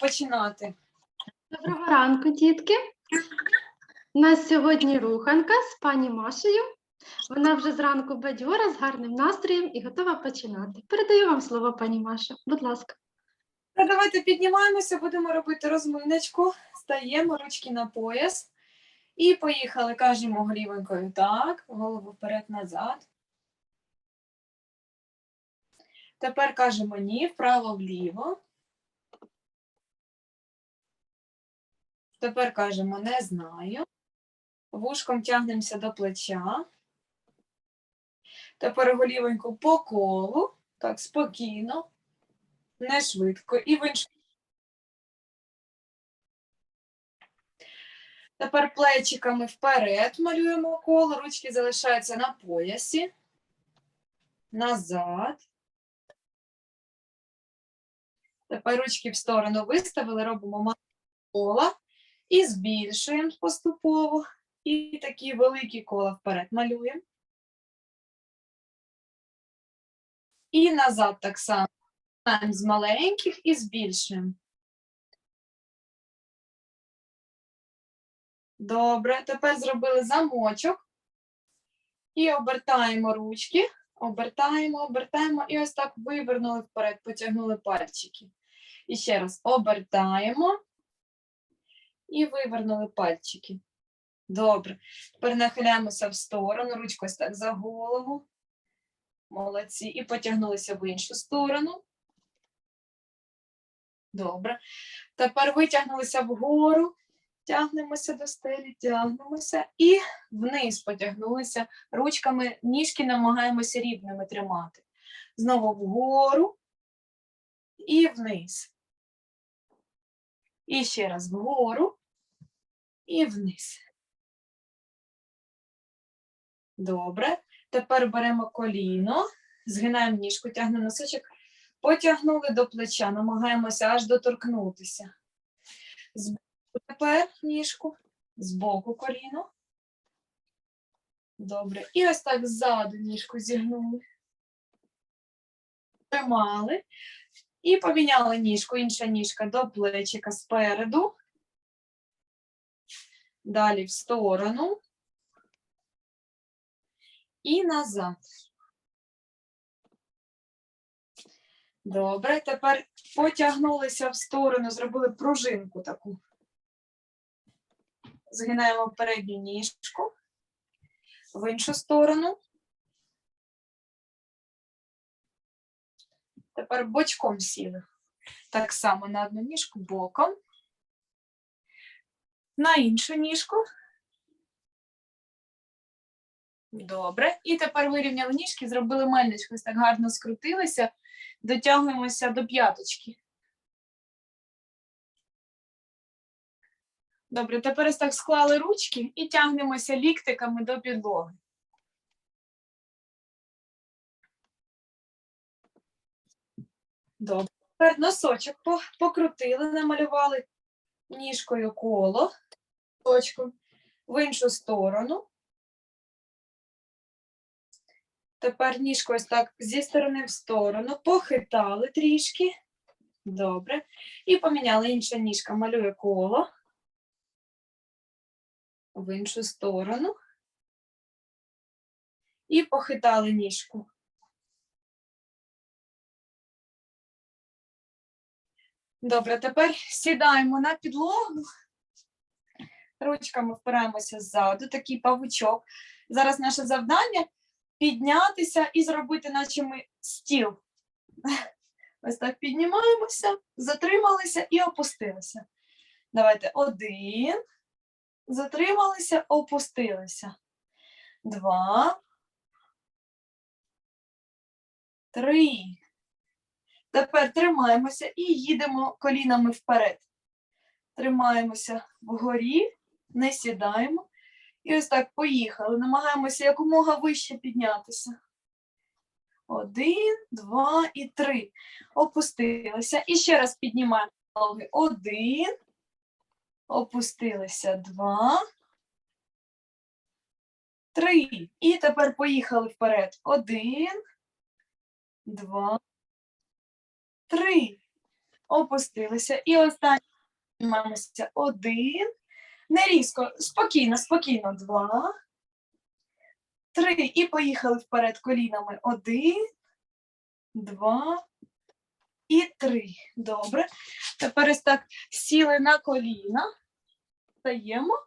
починати. Доброго ранку, дітки. У нас сьогодні руханка з пані Машею. Вона вже зранку бадьора з гарним настроєм і готова починати. Передаю вам слово, пані Маша. Будь ласка. Та давайте піднімаємося, будемо робити розминочку. Стаємо ручки на пояс. І поїхали. Кажемо голівенькою так, голову вперед-назад. Тепер кажемо ні, вправо-вліво. Тепер кажемо не знаю. Вушком тягнемося до плеча. Тепер голівеньку по колу. Так, спокійно, не швидко. І в іншу. Тепер плечиками вперед малюємо коло, ручки залишаються на поясі. Назад. Тепер ручки в сторону виставили, робимо коло і збільшуємо поступово. І такі великі кола вперед малюємо. І назад так само. Починаємо з маленьких і збільшуємо. Добре, тепер зробили замочок. І обертаємо ручки, обертаємо, обертаємо і ось так вивернули вперед, потягнули пальчики. І ще раз обертаємо і вивернули пальчики. Добре. Тепер нахиляємося в сторону, ручку ось так за голову. Молодці. І потягнулися в іншу сторону. Добре. Тепер витягнулися вгору, тягнемося до стелі, тягнемося і вниз потягнулися. Ручками ніжки намагаємося рівними тримати. Знову вгору і вниз. І ще раз вгору і вниз. Добре. Тепер беремо коліно, згинаємо ніжку, тягнемо носочок, потягнули до плеча, намагаємося аж доторкнутися. Збоку тепер ніжку, збоку коліно. Добре. І ось так ззаду ніжку зігнули. Тримали. І поміняли ніжку, інша ніжка до плечика спереду. Далі в сторону і назад. Добре, тепер потягнулися в сторону, зробили пружинку таку. Згинаємо передню ніжку в іншу сторону. Тепер бочком сіли. Так само на одну ніжку боком. На іншу ніжку. Добре. І тепер вирівняли ніжки, зробили мельничку, ось так гарно скрутилися, дотягнемося до п'яточки. Добре, тепер ось так склали ручки і тягнемося ліктиками до підлоги. Добре. Тепер носочок покрутили, намалювали ніжкою коло, точку в іншу сторону. Тепер ніжку ось так зі сторони в сторону, похитали трішки. Добре. І поміняли інша ніжка, малює коло в іншу сторону. І похитали ніжку. Добре, тепер сідаємо на підлогу. Ручками впираємося ззаду, такий павучок. Зараз наше завдання піднятися і зробити, наче ми стіл. Ось так піднімаємося, затрималися і опустилися. Давайте один. Затрималися, опустилися. Два. Три. Тепер тримаємося і їдемо колінами вперед. Тримаємося вгорі, не сідаємо. І ось так поїхали. Намагаємося якомога вище піднятися. Один, два і три. Опустилися. І ще раз піднімаємо ноги. Один. Опустилися. Два. Три. І тепер поїхали вперед. Один. Два. Три. опустилися. І останнє піднімаємося. Один. Не різко, спокійно, спокійно. Два. Три. І поїхали вперед колінами. Один, два і три. Добре. Тепер ось так сіли на коліна. Стаємо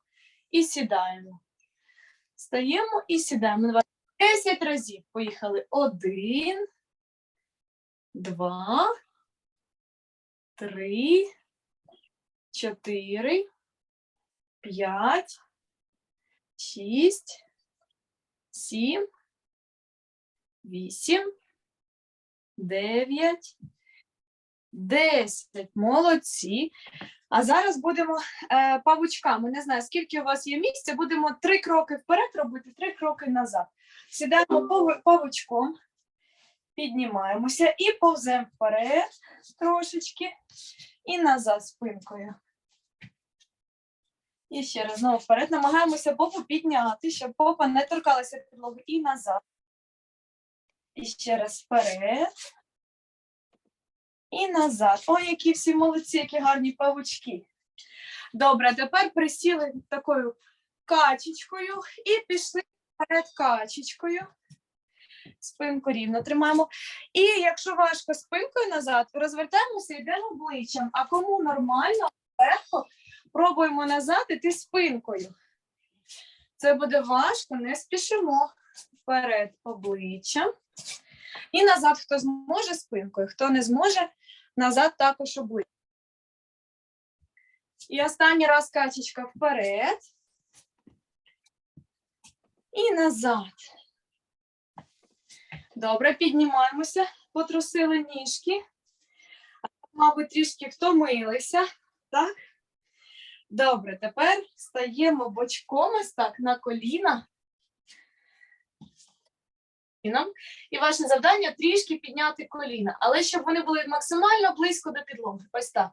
і сідаємо. Стаємо і сідаємо. Давай. Десять разів. Поїхали. Один, два, три, чотири, п'ять, шість, сім, вісім, дев'ять, десять. Молодці. А зараз будемо е, павучками. Не знаю, скільки у вас є місця. Будемо три кроки вперед робити, три кроки назад. Сідаємо павучком, піднімаємося і повземо вперед трошечки і назад спинкою. І ще раз знову вперед. Намагаємося попу підняти, щоб попа не торкалася підлоги і назад. І ще раз вперед. І назад. Ой, які всі молодці, які гарні павучки. Добре, тепер присіли такою качечкою і пішли вперед качечкою. Спинку рівно тримаємо. І якщо важко спинкою назад, розвертаємося і йдемо обличчям. А кому нормально, легко, пробуємо назад іти спинкою. Це буде важко, не спішимо. Вперед обличчям. І назад, хто зможе спинкою, хто не зможе, назад також обличчям. І останній раз качечка вперед. І назад. Добре, піднімаємося, потрусили ніжки. Мабуть, трішки втомилися. Так? Добре, тепер стаємо бочком ось так на коліна. І ваше завдання трішки підняти коліна, але щоб вони були максимально близько до підлоги. Ось так.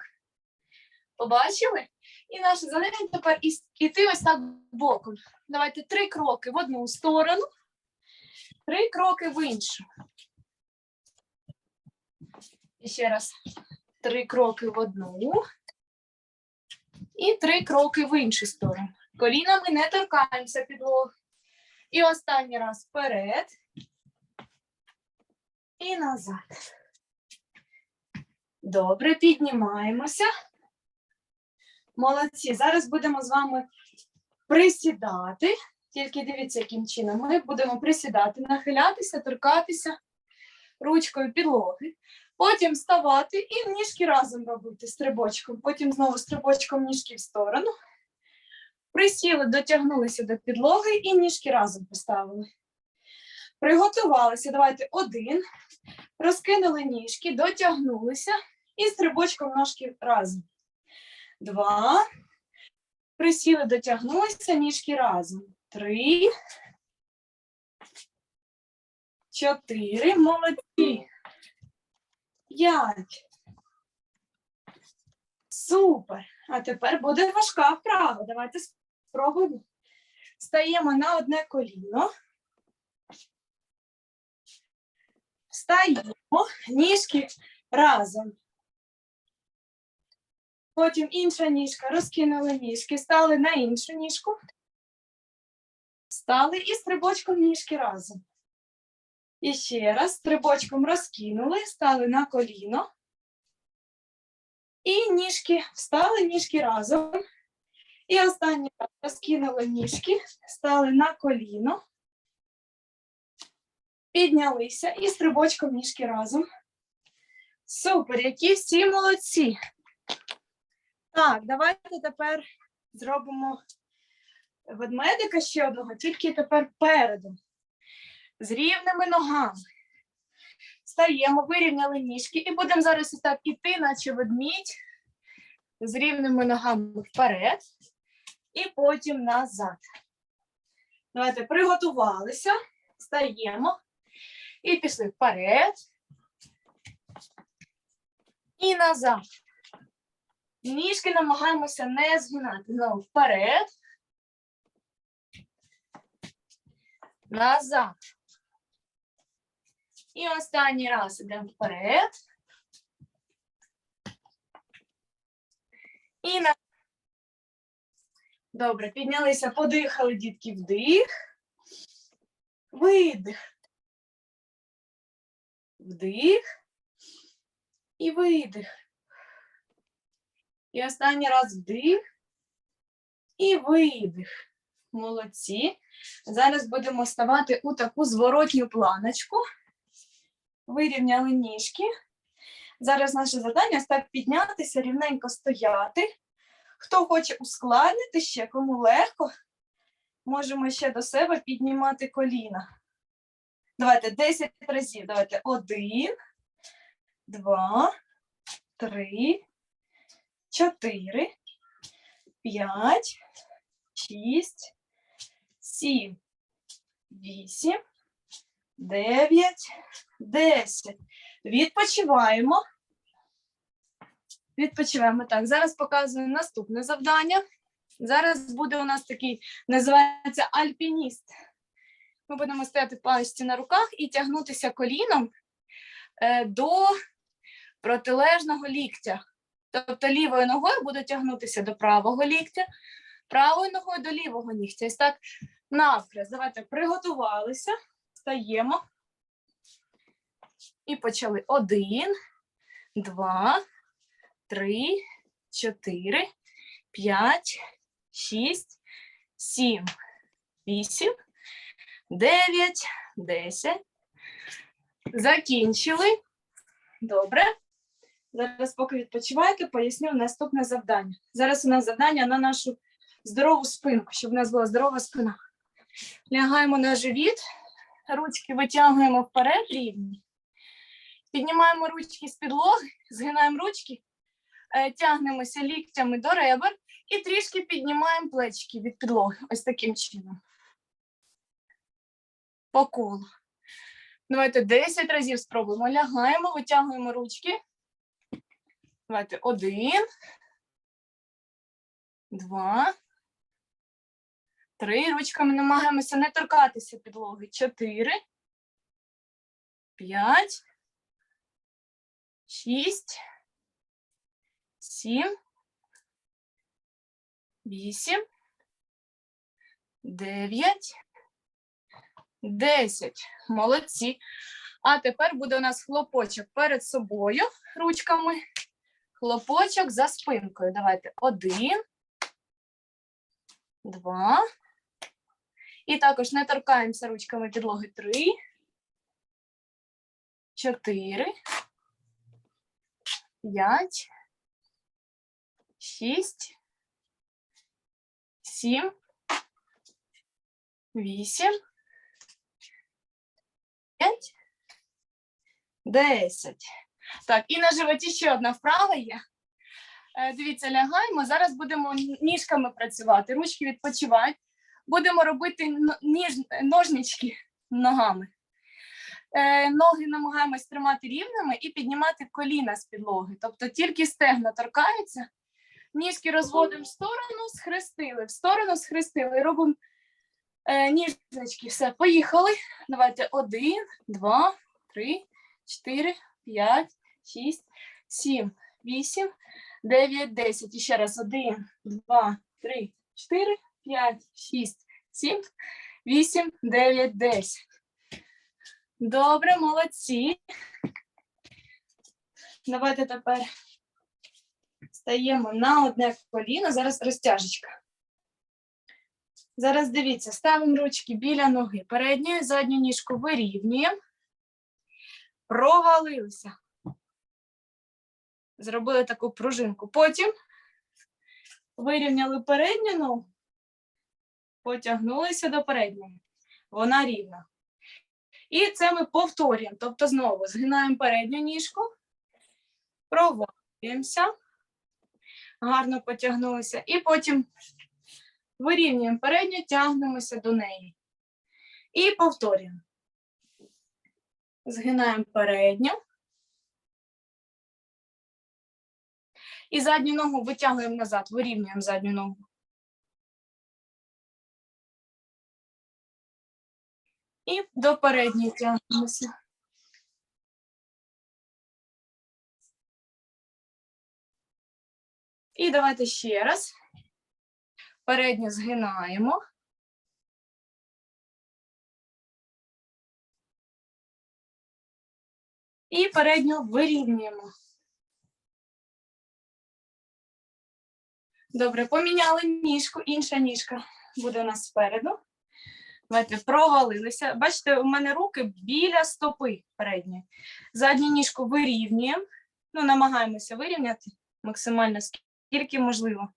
Побачили? І наше завдання тепер іти ось так боком. Давайте три кроки в одну сторону, три кроки в іншу. І ще раз. Три кроки в одну. І три кроки в іншу сторону. Колінами не торкаємося підлоги. І останній раз вперед. І назад. Добре, піднімаємося. Молодці. Зараз будемо з вами присідати. Тільки дивіться, яким чином. Ми будемо присідати, нахилятися, торкатися ручкою підлоги. Потім вставати і ніжки разом робити стрибочком. Потім знову стрибочком ніжки в сторону. Присіли, дотягнулися до підлоги і ніжки разом поставили. Приготувалися. Давайте один. Розкинули ніжки, дотягнулися і стрибочком ножки разом. Два. Присіли, дотягнулися, ніжки разом. Три. Чотири. Молодці. П'ять. Супер. А тепер буде важка вправа. Давайте спробуємо. Стаємо на одне коліно. Встаємо, ніжки разом. Потім інша ніжка, розкинули ніжки, стали на іншу ніжку. Стали і стрибочком ніжки разом. І ще раз стрибочком розкинули, стали на коліно. І ніжки встали, ніжки разом. І останній раз розкинули ніжки, стали на коліно. Піднялися і стрибочком ніжки разом. Супер, які всі молодці. Так, давайте тепер зробимо ведмедика ще одного, тільки тепер передом. З рівними ногами. Стаємо, вирівняли ніжки і будемо зараз так іти, наче ведмідь, з рівними ногами вперед і потім назад. Давайте приготувалися, стаємо і пішли вперед і назад. Ніжки намагаємося не згинати. Знову вперед. Назад. І останній раз ідемо вперед. І на... Добре, піднялися, подихали, дітки, вдих. Видих. Вдих. І видих. І останній раз вдих. І видих. Молодці. Зараз будемо ставати у таку зворотню планочку. Вирівняли ніжки. Зараз наше завдання ось так піднятися, рівненько стояти. Хто хоче ускладнити ще, кому легко, можемо ще до себе піднімати коліна. Давайте 10 разів. Давайте один, два, три, чотири, п'ять, шість, сім, вісім, дев'ять, десять. Відпочиваємо. Відпочиваємо. Так, зараз показую наступне завдання. Зараз буде у нас такий, називається альпініст. Ми будемо стояти паличці на руках і тягнутися коліном е, до протилежного ліктя. Тобто лівою ногою буду тягнутися до правого ліктя, правою ногою до лівого нігтя. Ось так навхрест. Давайте приготувалися, стаємо. І почали. Один, два, три, чотири, п'ять, шість, сім, вісім, дев'ять, десять. Закінчили. Добре. Зараз, поки відпочиваєте, поясню наступне завдання. Зараз у нас завдання на нашу здорову спинку, щоб у нас була здорова спина. Лягаємо на живіт, ручки витягуємо вперед рівні. Піднімаємо ручки з підлоги, згинаємо ручки, е, тягнемося ліктями до ребер і трішки піднімаємо плечики від підлоги. Ось таким чином. По колу. Давайте 10 разів спробуємо. Лягаємо, витягуємо ручки. Давайте один, два, три. Ручками намагаємося не торкатися підлоги. Чотири, п'ять, шість, сім, вісім, дев'ять, десять. Молодці. А тепер буде у нас хлопочок перед собою ручками. Хлопочок за спинкою. Давайте один, два. І також не торкаємося ручками підлоги. Три, чотири, п'ять, шість, сім, вісім, п'ять, десять. Так, і на животі ще одна вправа є. Е, Дивіться, лягаємо. Зараз будемо ніжками працювати. Ручки відпочивають. Будемо робити ніж, ножнички ногами. Е, Ноги намагаємось тримати рівними і піднімати коліна з підлоги. Тобто тільки стегна торкаються. Ніжки розводимо в сторону, схрестили, в сторону схрестили. Робимо е, ніжнички. Все, поїхали. Давайте один, два, три, чотири, п'ять, шість, сім, вісім, дев'ять, десять. І ще раз один, два, три, чотири, п'ять, шість, сім, вісім, дев'ять, десять. Добре, молодці. Давайте тепер стаємо на одне коліно. Зараз розтяжечка. Зараз дивіться, ставимо ручки біля ноги. Передню і задню ніжку вирівнюємо. Провалилися. Зробили таку пружинку. Потім вирівняли передню ногу, потягнулися до передньої. Вона рівна. І це ми повторюємо. Тобто знову згинаємо передню ніжку, провалюємося, гарно потягнулися, і потім вирівнюємо передню, тягнемося до неї. І повторюємо. Згинаємо передню. І задню ногу витягуємо назад, вирівнюємо задню ногу. І до передньої тягнемося. І давайте ще раз. Передню згинаємо. І передню вирівнюємо. Добре, поміняли ніжку, інша ніжка буде у нас спереду. Давайте провалилися. Бачите, у мене руки біля стопи передньої. Задню ніжку вирівнюємо. Ну, намагаємося вирівняти максимально скільки можливо.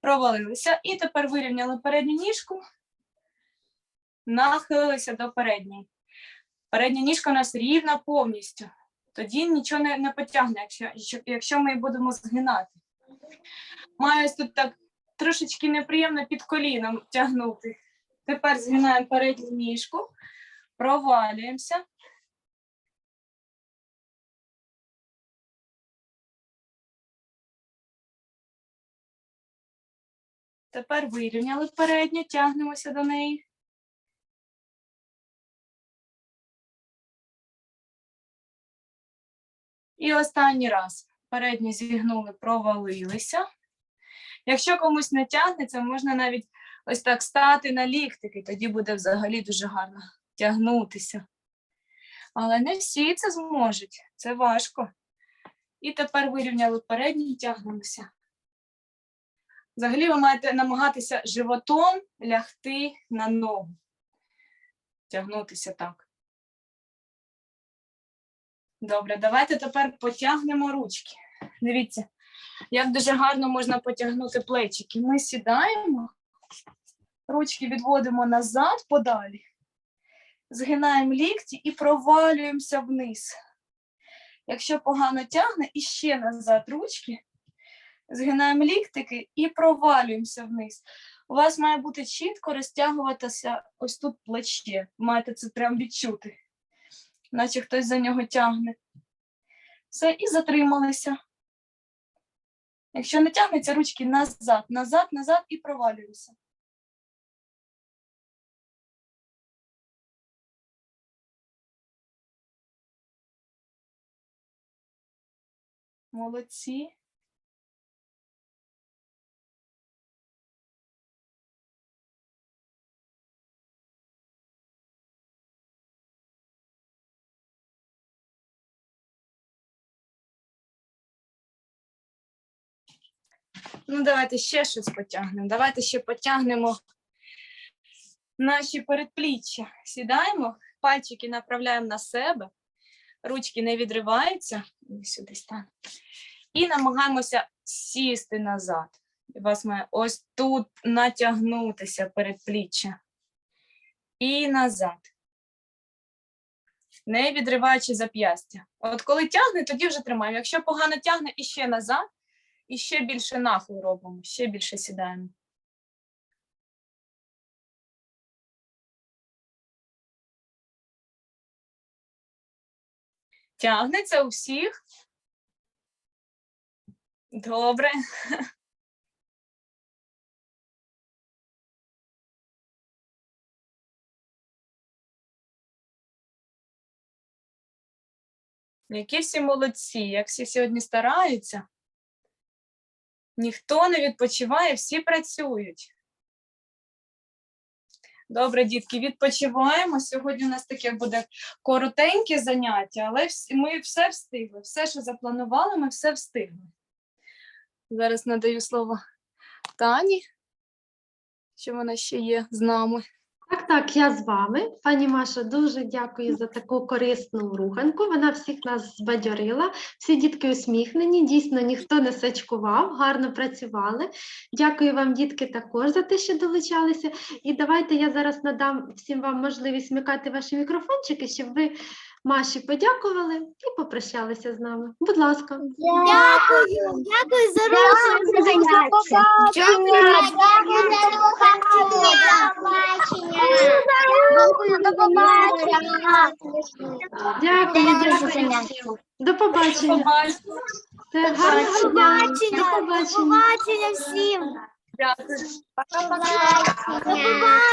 Провалилися. І тепер вирівняли передню ніжку, нахилилися до передньої. Передня ніжка у нас рівна повністю. Тоді нічого не, не потягне, якщо, якщо- ми будемо згинати. Маю тут так трошечки неприємно під коліном тягнути. Тепер згинаємо передню ніжку, провалюємося. Тепер вирівняли передню, тягнемося до неї. І останній раз. Передню зігнули, провалилися. Якщо комусь не тягнеться, можна навіть ось так стати на ліктики, тоді буде взагалі дуже гарно тягнутися. Але не всі це зможуть, це важко. І тепер вирівняли передню і тягнемося. Взагалі ви маєте намагатися животом лягти на ногу. Тягнутися так. Добре, давайте тепер потягнемо ручки. Дивіться, як дуже гарно можна потягнути плечики. Ми сідаємо, ручки відводимо назад подалі, згинаємо лікті і провалюємося вниз. Якщо погано тягне, і ще назад ручки, згинаємо ліктики і провалюємося вниз. У вас має бути чітко розтягуватися ось тут плече. Маєте це прям відчути, наче хтось за нього тягне. Все, і затрималися. Якщо не тягнеться, ручки назад, назад, назад і провалюємося. Молодці. Ну, давайте ще щось потягнемо. Давайте ще потягнемо наші передпліччя. Сідаємо, пальчики направляємо на себе, ручки не відриваються. Сюди стану. І намагаємося сісти назад. І вас має ось тут натягнутися передпліччя. І назад. Не відриваючи зап'ястя. От коли тягне, тоді вже тримаємо. Якщо погано тягне, і ще назад. І ще більше нахил робимо, ще більше сідаємо. Тягнеться у всіх. Добре. Які всі молодці, як всі сьогодні стараються. Ніхто не відпочиває, всі працюють. Добре, дітки, відпочиваємо. Сьогодні у нас таке буде коротеньке заняття, але ми все встигли. Все, що запланували, ми все встигли. Зараз надаю слово Тані, що вона ще є з нами. Так, так, я з вами. Пані Маша, дуже дякую за таку корисну руханку. Вона всіх нас збадьорила. Всі дітки усміхнені, дійсно ніхто не сачкував, гарно працювали. Дякую вам, дітки, також за те, що долучалися. І давайте я зараз надам всім вам можливість вмикати ваші мікрофончики, щоб ви Маші подякували і попрощалися з нами. Будь ласка. Дякую, дякую за розум заняття. Дякую за Дякую, до побачення. Дякую, дякую всім. До побачення. Дня. Побачення, До до побачення. побачення всім. Дякую. До побачення.